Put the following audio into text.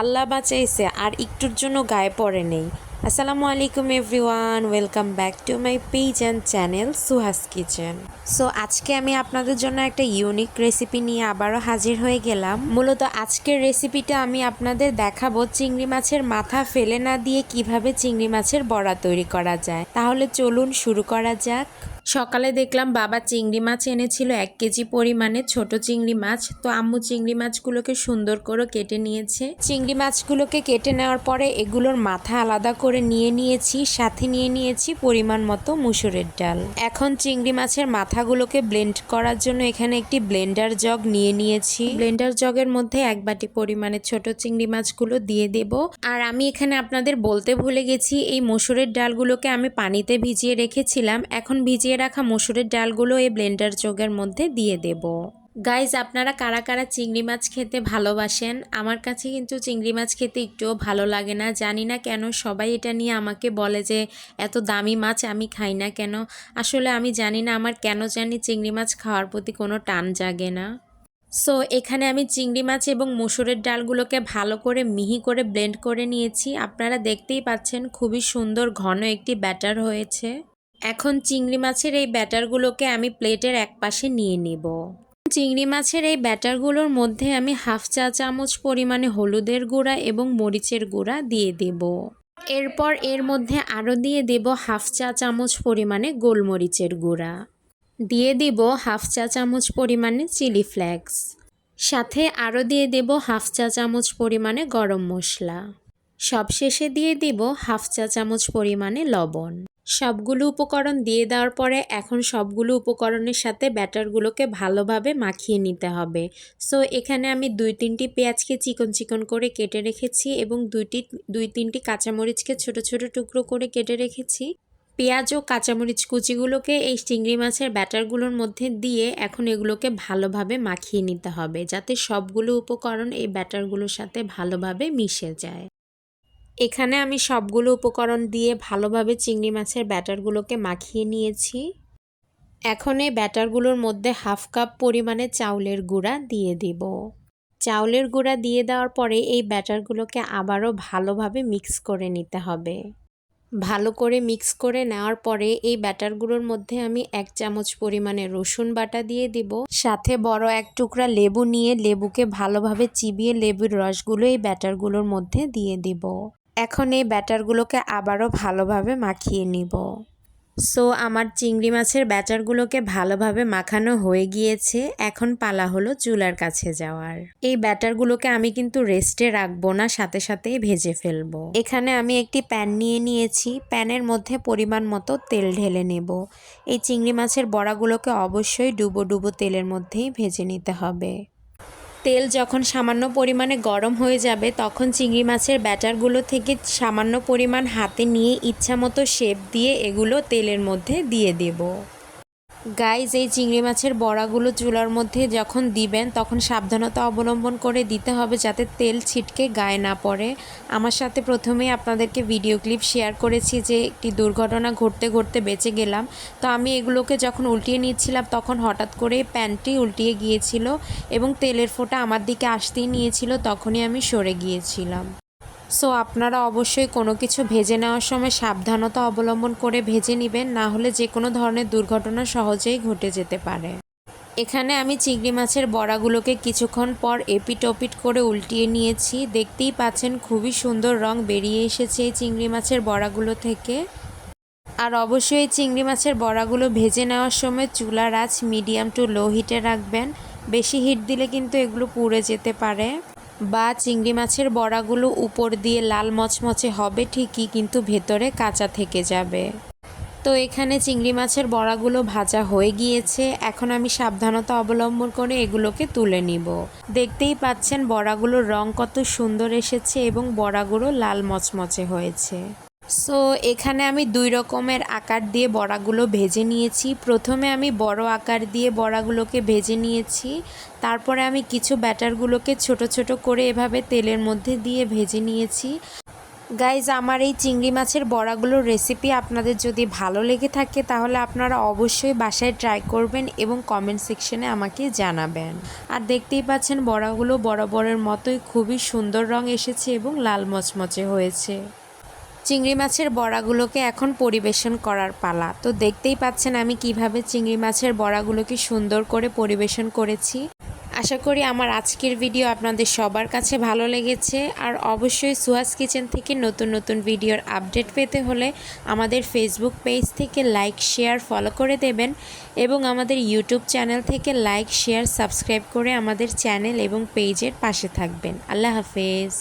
আল্লাহ বাঁচাইছে আর একটুর জন্য গায়ে পড়ে নেই। আসসালামু আলাইকুম everyone, welcome back to my page and channel Suhas kitchen. So, আজকে আমি আপনাদের জন্য একটা ইউনিক রেসিপি নিয়ে আবারও হাজির হয়ে গেলাম। মূলত আজকের রেসিপিটা আমি আপনাদের দেখাবো চিংড়ি মাছের মাথা ফেলে না দিয়ে কীভাবে চিংড়ি মাছের বড়া তৈরি করা যায়। তাহলে চলুন শুরু করা যাক। সকালে দেখলাম বাবা চিংড়ি মাছ এনেছিল এক কেজি পরিমাণে ছোট চিংড়ি মাছ। তো আম্মু চিংড়ি মাছগুলোকে সুন্দর করে কেটে নিয়েছে। চিংড়ি মাছগুলোকে কেটে নেওয়ার পরে এগুলোর মাথা আলাদা করে নিয়ে নিয়েছি, সাথে নিয়ে নিয়েছি পরিমাণ মতো মুসুরের ডাল। এখন চিংড়ি মাছের মাথাগুলোকে ব্লেন্ড করার জন্য এখানে একটি ব্লেন্ডার জগ নিয়ে নিয়েছি। ব্লেন্ডার জগের মধ্যে এক বাটি পরিমাণে ছোট চিংড়ি মাছগুলো দিয়ে দেব। আর আমি এখানে আপনাদের বলতে ভুলে গেছি, এই মসুরের ডালগুলোকে আমি পানিতে ভিজিয়ে রেখেছিলাম। এখন ভিজিয়ে রাখা মসুরের ডালগুলো এই ব্লেন্ডার জগের মধ্যে দিয়ে দেব। গাইজ আপনারা কারা কারা চিংড়ি মাছ খেতে ভালোবাসেন? আমার কাছে কিন্তু চিংড়ি মাছ খেতে একটুও ভালো লাগে না। জানি না কেন সবাই এটা নিয়ে আমাকে বলে যে, এত দামি মাছ আমি খাই না কেন? আসলে আমি জানি না আমার কেন জানি চিংড়ি মাছ খাওয়ার প্রতি কোনো টান জাগে না। সো এখানে আমি চিংড়ি মাছ এবং মসুরের ডালগুলোকে ভালো করে মিহি করে ব্লেন্ড করে নিয়েছি। আপনারা দেখতেই পাচ্ছেন খুবই সুন্দর ঘন একটি ব্যাটার হয়েছে। এখন চিংড়ি মাছের এই ব্যাটারগুলোকে আমি প্লেটের এক পাশে নিয়ে নিব। চিংড়ি মাছের এই ব্যাটারগুলোর মধ্যে আমি হাফ চা চামচ পরিমাণে হলুদের গুঁড়া এবং মরিচের গুঁড়া দিয়ে দেব। এরপর এর মধ্যে আরও দিয়ে দেব হাফ চা চামচ পরিমাণে গোলমরিচের গুঁড়া। দিয়ে দিব হাফ চা চামচ পরিমাণে চিলি ফ্লেক্স। সাথে আরও দিয়ে দেব হাফ চা চামচ পরিমাণে গরম মশলা। সবশেষে দিয়ে দিব হাফ চা চামচ পরিমাণে লবণ। সবগুলো উপকরণ দিয়ে দেওয়ার পরে এখন সবগুলো উপকরণের সাথে ব্যাটারগুলোকে ভালোভাবে মাখিয়ে নিতে হবে। সো, এখানে আমি দুই তিনটি পেঁয়াজকে চিকন চিকন করে কেটে রেখেছি এবং দুইটি, দুই তিনটি কাঁচামরিচকে ছোট ছোট টুকরো করে কেটে রেখেছি। পেঁয়াজ ও কাঁচামরিচ কুচিগুলোকে এই চিংড়ি মাছের ব্যাটারগুলোর মধ্যে দিয়ে এখন এগুলোকে ভালোভাবে মাখিয়ে নিতে হবে, যাতে সবগুলো উপকরণ এই ব্যাটারগুলোর সাথে ভালোভাবে মিশে যায়। এখানে আমি সবগুলো উপকরণ দিয়ে ভালোভাবে চিংড়ি মাছের ব্যাটারগুলোকে মাখিয়ে নিয়েছি। এখন এই ব্যাটারগুলোর মধ্যে হাফ কাপ পরিমাণে চাউলের গুঁড়া দিয়ে দিব। চাউলের গুঁড়া দিয়ে দেওয়ার পরে এই ব্যাটারগুলোকে আবারও ভালোভাবে মিক্স করে নিতে হবে। ভালো করে মিক্স করে নেওয়ার পরে এই ব্যাটারগুলোর মধ্যে আমি এক চামচ পরিমাণে রসুন বাটা দিয়ে দিব। সাথে বড় এক টুকরা লেবু নিয়ে লেবুকে ভালোভাবে চিবিয়ে লেবুর রসগুলো এই ব্যাটারগুলোর মধ্যে দিয়ে দিব। এখন এই ব্যাটারগুলোকে আবারও ভালোভাবে মাখিয়ে নিব। সো আমার চিংড়ি মাছের ব্যাটারগুলোকে ভালোভাবে মাখানো হয়ে গিয়েছে। এখন পালা হলো চুলার কাছে যাওয়ার। এই ব্যাটারগুলোকে আমি কিন্তু রেস্টে রাখব না, সাথে সাথেই ভেজে ফেলব। এখানে আমি একটি প্যান নিয়ে নিয়েছি। প্যানের মধ্যে পরিমাণ মতো তেল ঢেলে নেব। এই চিংড়ি মাছের বড়াগুলোকে অবশ্যই ডুবো ডুবো তেলের মধ্যেই ভেজে নিতে হবে। তেল যখন সামান্য পরিমাণে গরম হয়ে যাবে, তখন চিংড়ি মাছের ব্যাটারগুলো থেকে সামান্য পরিমাণ হাতে নিয়ে ইচ্ছা মতো শেপ দিয়ে এগুলো তেলের মধ্যে দিয়ে দেব। গাইজ এই চিংড়ি মাছের বড়াগুলো চুলার মধ্যে যখন দিবেন, তখন সাবধানতা অবলম্বন করে দিতে হবে যাতে তেল ছিটকে গায়ে না পড়ে। আমার সাথে প্রথমেই আপনাদেরকে ভিডিও ক্লিপ শেয়ার করেছি যে একটি দুর্ঘটনা ঘটতে ঘটতে বেঁচে গেলাম। তো আমি এগুলোকে যখন উল্টিয়ে নিচ্ছিলাম, তখন হঠাৎ করে প্যান্টটি উল্টিয়ে গিয়েছিল এবং তেলের ফোঁটা আমার দিকে আসতেই নিয়েছিল, তখনই আমি সরে গিয়েছিলাম। সো আপনারা অবশ্যই কোনো কিছু ভেজে নেওয়ার সময় সাবধানতা অবলম্বন করে ভেজে নেবেন, না হলে যে কোনো ধরনের দুর্ঘটনা সহজেই ঘটে যেতে পারে। এখানে আমি চিংড়ি মাছের বড়াগুলোকে কিছুক্ষণ পর এপিট ওপিট করে উল্টিয়ে নিয়েছি। দেখতেই পাচ্ছেন খুবই সুন্দর রং বেরিয়ে এসেছে এই চিংড়ি মাছের বড়াগুলো থেকে। আর অবশ্যই এই চিংড়ি মাছের বড়াগুলো ভেজে নেওয়ার সময় চুলার আঁচ মিডিয়াম টু লো হিটে রাখবেন। বেশি হিট দিলে কিন্তু এগুলো পুড়ে যেতে পারে। বা চিংড়ি মাছের বড়াগুলো উপর দিয়ে লাল মচমচে হবে ঠিকই, কিন্তু ভেতরে কাঁচা থেকে যাবে। তো এখানে চিংড়ি মাছের বড়াগুলো ভাজা হয়ে গিয়েছে। এখন আমি সাবধানতা অবলম্বন করে এগুলোকে তুলে নিব। দেখতেই পাচ্ছেন বড়াগুলোর রং কত সুন্দর এসেছে এবং বড়াগুলো লাল মচমচে হয়েছে। সো এখানে আমি দুই রকমের আকার দিয়ে বড়াগুলো ভেজে নিয়েছি। প্রথমে আমি বড় আকার দিয়ে বড়াগুলোকে ভেজে নিয়েছি। তারপরে আমি কিছু ব্যাটারগুলোকে ছোট ছোট করে এভাবে তেলের মধ্যে দিয়ে ভেজে নিয়েছি। গাইজ আমার এই চিংড়ি মাছের বড়াগুলোর রেসিপি আপনাদের যদি ভালো লেগে থাকে, তাহলে আপনারা অবশ্যই বাসায় ট্রাই করবেন এবং কমেন্ট সেকশনে আমাকে জানাবেন। আর দেখতেই পাচ্ছেন, বড়াগুলো বরাবরের মতোই খুবই সুন্দর রং এসেছে এবং লাল মচমচে হয়েছে। চিংড়ি মাছের বড়াগুলোকে এখন পরিবেশন করার পালা। তো দেখতেই পাচ্ছেন আমি কীভাবে চিংড়ি মাছের বড়াগুলোকে সুন্দর করে পরিবেশন করেছি। আশা করি আমার আজকের ভিডিও আপনাদের সবার কাছে ভালো লেগেছে। আর অবশ্যই সুহাস কিচেন থেকে নতুন নতুন ভিডিওর আপডেট পেতে হলে আমাদের ফেসবুক পেজ থেকে লাইক শেয়ার ফলো করে দেবেন এবং আমাদের ইউটিউব চ্যানেল থেকে লাইক শেয়ার সাবস্ক্রাইব করে আমাদের চ্যানেল এবং পেজের পাশে থাকবেন। আল্লাহ হাফেজ।